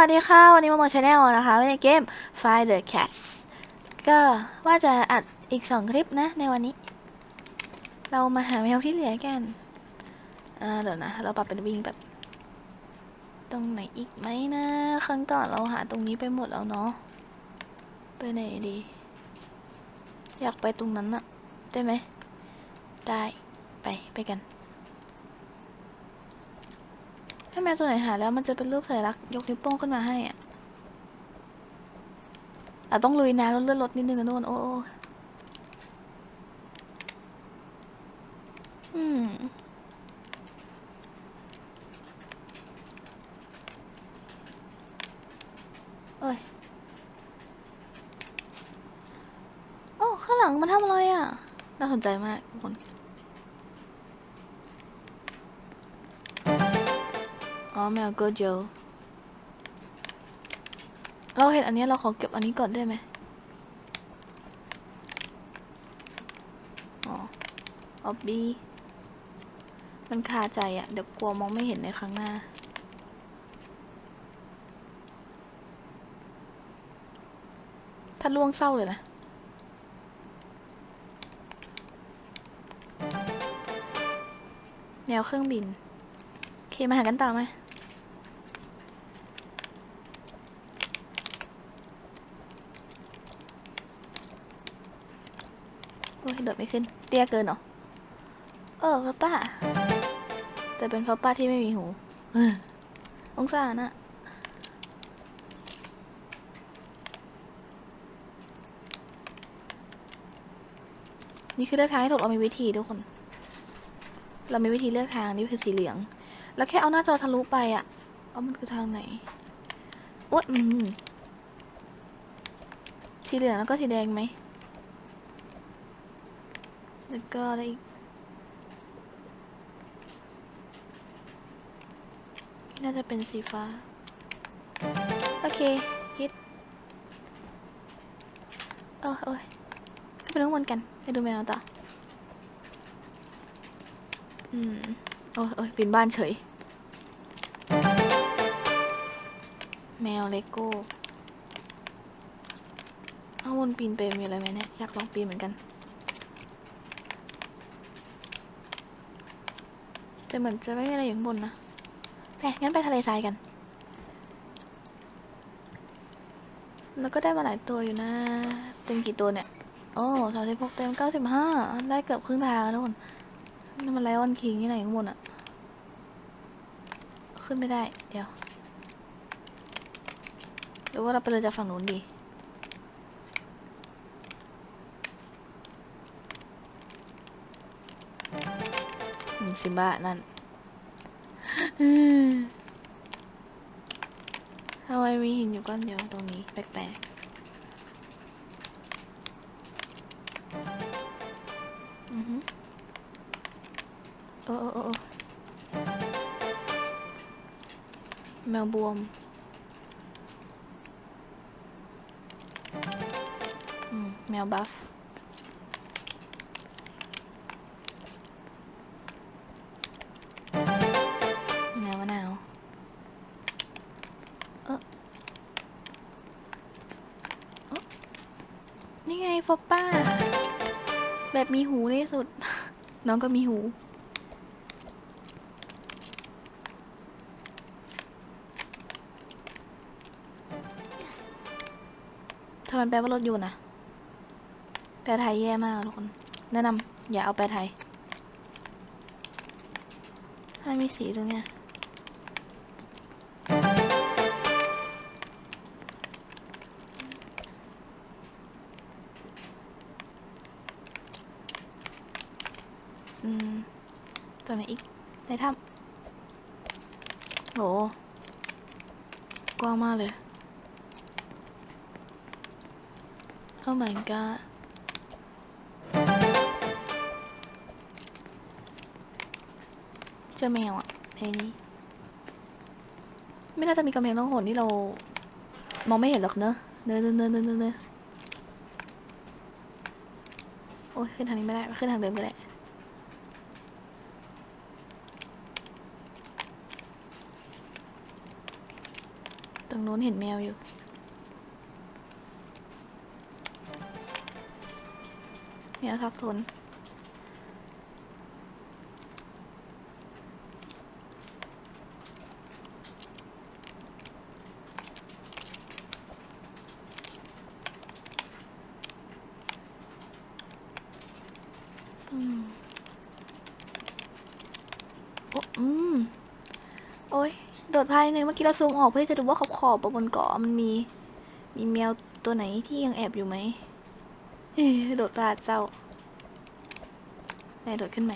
วัสดีค่ะ วันนี้มาโมชาแนลนะคะในเกม Find the Cat ก็ว่าจะอัดอีกสองคลิปนะ ในวันนี้ เรามาหาแมวที่เหลือกัน อ่าเดี๋ยวนะ เราปรับเป็นวิ่งแบบ ตรงไหนอีกไหมนะครั้งก่อนเราหาตรงนี้ไปหมดแล้วเนาะไปไหนดี อยากไปตรงนั้นอะได้ไหม ได้ไปไปกัน ถ้าแมวตัวไหนหาแล้วมันจะเป็นรูปสัญลักษณ์ยกนิ้วโป้งขึ้นมาให้อะอะต้องลุยน้ำแล้วเลื่อนรถนิดนึงนะนุ่นโอ้โอ้อืมโอ้ยโอ้ข้างหลังมันทำอะไรอะ น่าสนใจมาก อ๋อแมวโกโจเราเห็นอันนี้เราขอเก็บอันนี้ก่อนได้ไหมอ๋ออบบี้มันคาใจอะ เดี๋ยวกลัวมองไม่เห็นในครั้งหน้า ถ้าล่วงเศร้าเลยนะแนวเครื่องบิน โอเค มาหากันต่อไหม โอ้ยโดดไม่ขึ้น เตี้ยเกินเหรอ เออพ่อป้าแต่เป็นพ่อป้าที่ไม่มีหูเออองศาน่ะนี่คือเลือกทางให้ถูกเรามีวิธีทุกคน เรามีวิธีเลือกทางนี่คือสีเหลือง แล้วแค่เอาหน้าจอทะลุไปอะเอามันคือทางไหนโอ๊ยอืมสีเหลืองแล้วก็สีแดงไหม แล้วก็อะไรอีกน่าจะเป็นสีฟ้า โอเค คิดเออเอ้ยขึ้นไปข้างบนกันไปดูแมวต่อ อืม โอ้ยโอ้ยปีนบ้านเฉย แมวเลโก้ข้างบนปีนไปมีอะไรไหมเนี่ย อยากลองปีนเหมือนกัน แต่เหมือนจะไม่มีอะไรอยู่ข้างบนนะไปงั้นไปทะเลทรายกัน แล้วก็ได้มาหลายตัวอยู่นะ เต็มกี่ตัวเนี่ย โอ้สามสิบหกเต็มเก้าสิบห้าได้เกือบครึ่งทางแล้วทุกคนนี่มันไลออนคิงที่ไหนข้างบนอะขึ้นไม่ได้ เดี๋ยวหรือว่าเราไปเลยจากฝั่งนู้นดี ซิมบ้านั่นทำไมมีหินอยู่ก้อนเดียวตรงนี้ แปลกๆ อือฮึโอ้โอ้โอ้โอ้แมวบวมอืมแมวบัฟ แบบมีหูที่สุด น้องก็มีหู ถ้ามันแปลว่ารถยนต์นะ แปลไทยแย่มากทุกคน แนะนำอย่าเอาแปลไทย ถ้ามีสีตรงเนี้ยางมากเลย Oh my god เจอแมวอะเพลงนี้ไม่น่าจะมีกำแพงล่องหนที่เรา มองไม่เห็นหรอกเนอะเนอะเนอะเนอะเนอะเนอะเนอะโอ้ยขึ้นทางนี้ไม่ได้ ขึ้นทางเดิมก็ได้ ตรง รง นู้นเห็นแมวอยู่ แมวทับทน อืม โอ้อืม โอ้ย โดด ภายในงเมื่อกี้เราซูมออกเพื่อจะดูว่าขอบขอบบนเกาะมันมี มีแมวตัวไหนที่ยังแอบอยู่ไหมเฮ้ยโดดพลาดเจ้าแม่โดดขึ้นใหม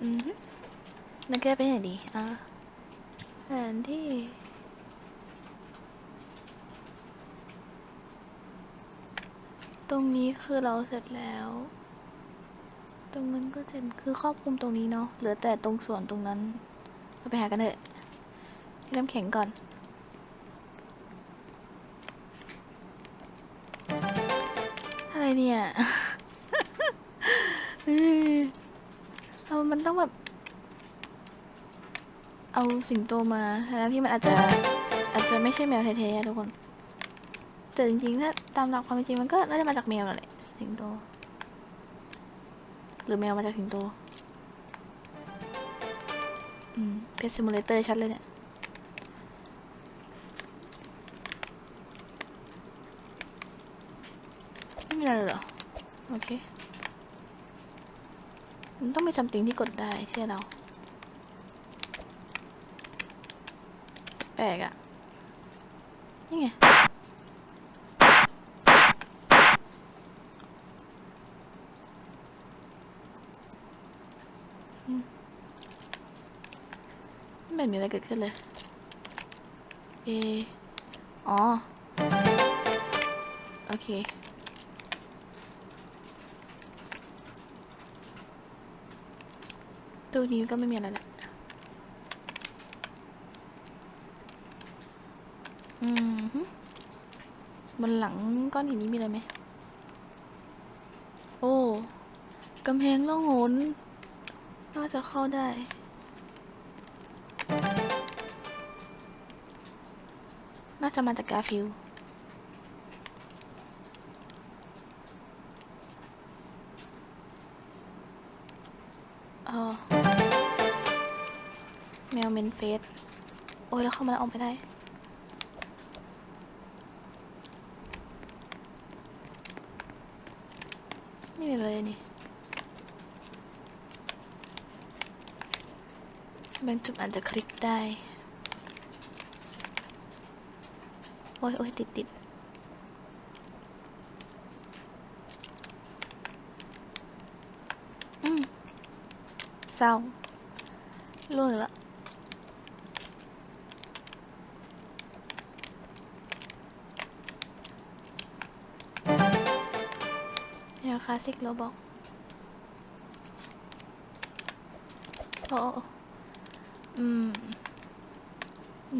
อือนั่นก็ไปไหนดี อะแผนที่ รงนี้คือเราเสร็จแล้ว ตรงนั้นก็เสร็จคือครอบคลุมตรงนี้เนาะ เหลือแต่ตรงส่วนตรงนั้น เราไปหากันเถอะที่น้ำแข็งก่อนอะไรเนี่ยเอามันต้องแบบ เอาสิงโตมาแล้วที่มันอาจจะอาจจะไม่ใช่แมวแท้ๆทุกคน แต่จริงๆถ้าตามหลักความเป็นจริงมันก็น่าจะมาจากแมวนั่นแหละสิงโต หรือแมวมาจากสิงโต อืมเพชรซิมูเลเตอร์ชัดเลยเนี่ยไม่มีอะไรเหรอ โอเค มันต้องมีซัมติงที่กดได้เชื่อเรา แปลกอะนี่ไง ไม่เห็นมีอะไรเกิดขึ้นเลย เอ อ๋อ โอเค ตู้นี้ก็ไม่มีอะไรแหละอืมฮึบนหลังก้อนหินนี้มีอะไรไหม โอ้ กำแพงล่องหนน่าจะเข้าได้ น่าจะมาจากกาฟิลเออแมวเมนเฟส โอ้ย แล้วเข้ามาแล้วออกไปได้ไม่เลยนี่บางจุดอาจจะคลิกได้ โอ้ยโอ้ยติดติดอืมเศร้าล่วงอีกแล้วแนวคลาสสิกโรบอกโอ้โอ้โอ้อืม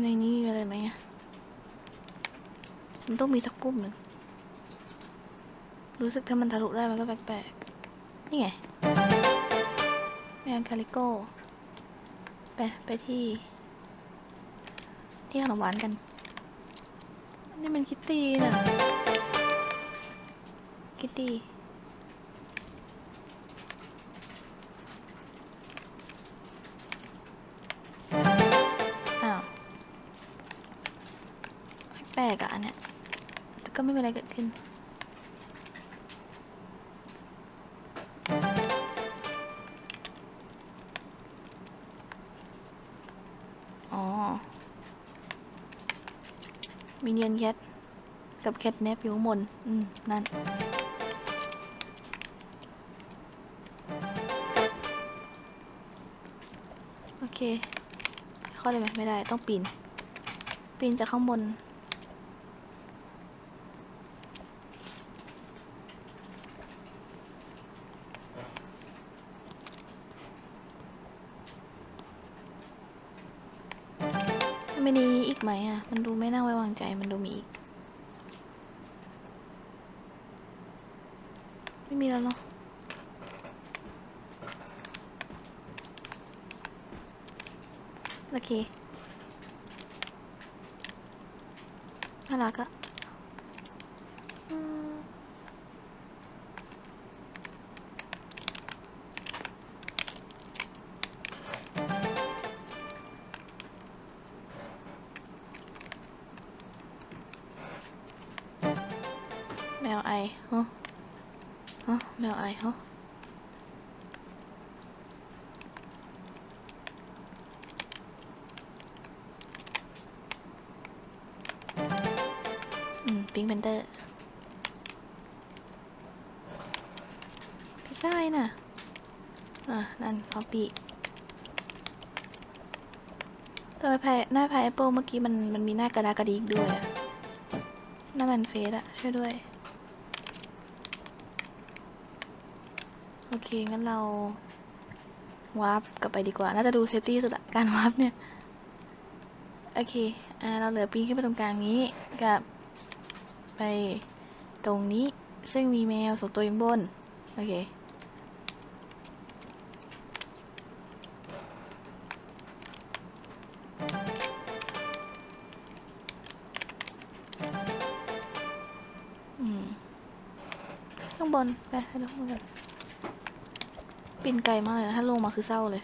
ในนี้มีอะไรไหมอะ มันต้องมีสักปุ่มหนึ่ง รู้สึกถ้ามันทะลุได้มันก็แปลกๆ นี่ไง แมวคาลิโก้ ไป ไปที่ ที่ขนมหวานกัน นี่มันคิตตี้น่ะคิตตี้อ้าวแปลกอะอันเนี้ย ก็ไม่มีอะไรเกิดขึ้น อ๋อมิเนียนแคทกับแคทแนปอยู่ข้างบนอืม นั่นโอเค เข้าได้ไหมไม่ได้ต้องปีน ปีนจากข้างบน ไม่มีอีกไหมอะ มันดูไม่น่าไว้วางใจ มันดูมีอีก ไม่มีแล้วเนาะ โอเค น่ารักอะ แมวไอฮะอืมพิงค์แพนเตอร์พิซซ่าไอ้น่ะ อะ นั่นคอปปี้ทำไมพายหน้าพายแอปเปิลเมื่อกี้มันมันมีหน้า กระดากระดิกด้วยอะหน้าแมนเฟสอะช่วยด้วย โอเค งั้นเราวาร์ปกลับไปดีกว่า น่าจะดูเซฟตี้สุดละการวาร์ปเนี่ย โอเคอ่าเราเหลือปีนขึ้นไปตรงกลางนี้ กับ ไปตรงนี้ ซึ่งมีแมวสองตัวอยู่างบน โอเค อืม ข้างบน ไปไปดูข้างบนกัน ปีนไกลมากเลยนะถ้าลงมาคือเศร้าเลย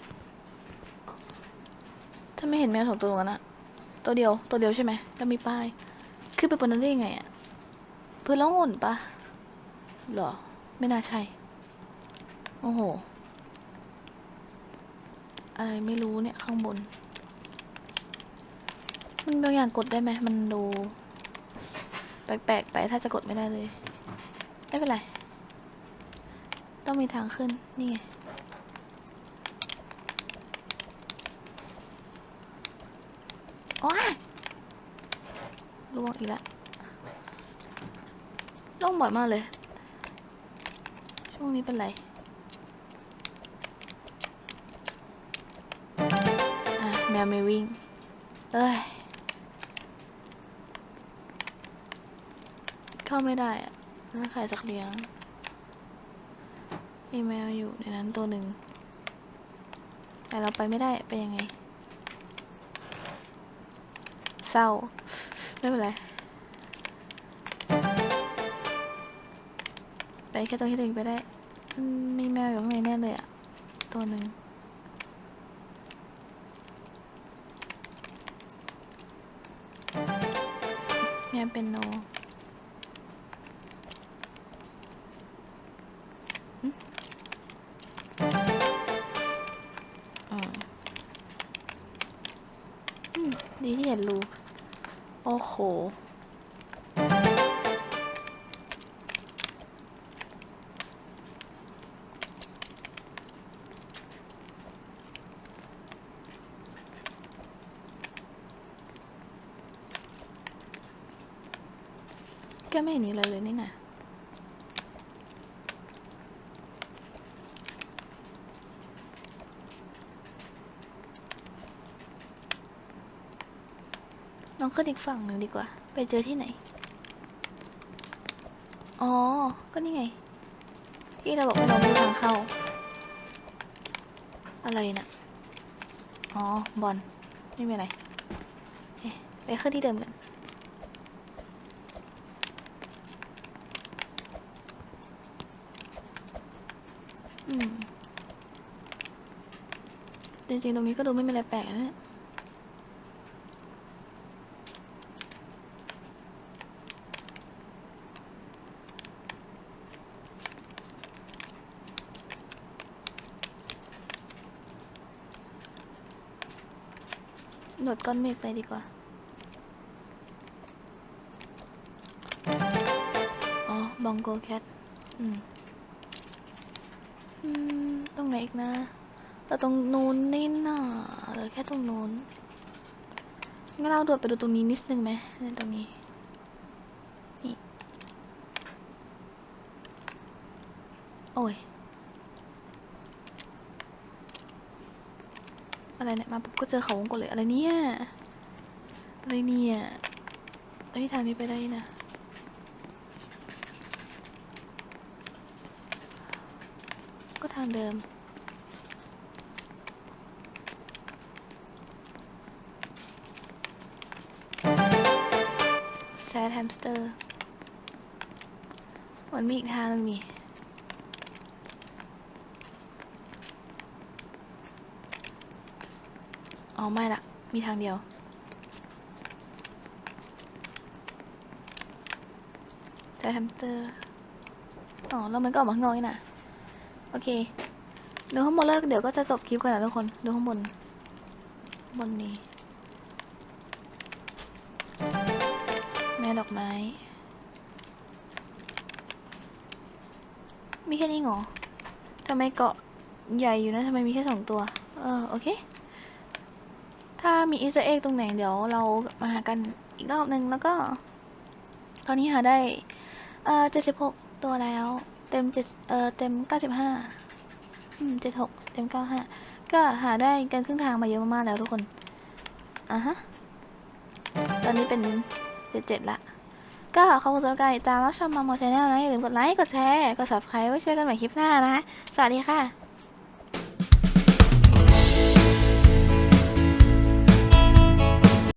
ถ้าไม่เห็นแมวสองตัวตรงนั้นอะตัวเดียวตัวเดียวใช่ไหมแล้วมีป้ายขึ้นไปบนนั้นได้ยังไงอะพื้นแล้วหม่นปะหรอ ไม่น่าใช่ โอ้โห อะไรไม่รู้เนี่ยข้างบน มันบางอย่างกดได้ไหมมันดูแปลกๆไปถ้าจะกดไม่ได้เลย ไม่เป็นไร ต้องมีทางขึ้น นี่ไง โอ้ยล่วง อีกแล้วล่งบ่อยมากเลย ช่วงนี้เป็นไรแมวไม่วิ่ง เอ้ย เข้าไม่ได้อะนั่นใครสักเลี้ยง มีแมวอยู่ในนั้นตัวหนึ่ง แต่เราไปไม่ได้ ไปยังไง เศร้า ไม่เป็นไร แค่ตรงที่ตัวเองไปได้ มีแมวอยู่ข้างในแน่เลยอะตัวหนึ่งแมวเป็นโนหึอืมดีที่เห็นรูโอ้โห ก็ไม่เห็นมีอะไรเลยนี่นะลองขึ้นอีกฝั่งหนึ่งดีกว่า ไปเจอที่ไหน อ๋อ ก็นี่ไง ที่เราบอกว่าเราไม่ทางเข้า อะไรนะอ๋อ บอล ไม่มีอะไรเอ๊ะไปขึ้นที่เดิมกัน อืม จริงๆ ตรงนี้ก็ดูไม่มีอะไรแปลกนะเนี่ยโดดก้อนเมฆไปดีกว่า อ๋อ บองโกแคท อืมอืมตรงไหนอีกนะ แต่ตรงนู้นนี่น่ะเหลือแค่ตรงนู้นงั้นเราโดดไปดูตรงนี้นิดนึงไหมในตรงนี้นี่โอ้ยอะไรเนี่ยมาปุ๊บก็เจอเขาวงกตเลยอะไรเนี่ยอะไรเนี่ยเอ้ยทางนี้ไปได้นะก็ทางเดิม แฮมสเตอร์มันมีอีกทางนึงนี่อ๋อไม่ละ มีทางเดียวแซดแฮมสเตอร์ อ๋อ แล้วมันก็ออกมาข้างนอกนี่นะโอเค ดูข้างบนแล้วเดี๋ยวก็จะจบคลิปกันนะทุกคน ดูข้างบน บนนี้ แม่ดอกไม้ มีแค่นี้เหรอทำไมเกาะใหญ่อยู่นะทำไมมีแค่สองตัว เออ โอเค ถ้ามีอีสเอ็กตรงไหนเดี๋ยวเรามาหากันอีกรอบหนึ่งแล้วก็ ตอนนี้หาได้ เออเจ็ดสิบหกตัวแล้ว เต็มเจ็ดเออเต็มเก้าสิบห้าอืมเจ็ดหกเต็มเก้าห้าก็หาได้กันครึ่งทางมาเยอะมากๆแล้วทุกคนอะฮะ ตอนนี้เป็น เจ็ดเจ็ดละ ก็ขอบคุณสำหรับการติดตามรับชมมาโมชแนลนะอย่าลืมกดไลค์ กดแชร์ กด subscribe ไว้เจอกันใหม่คลิปหน้านะ สวัสดีค่ะ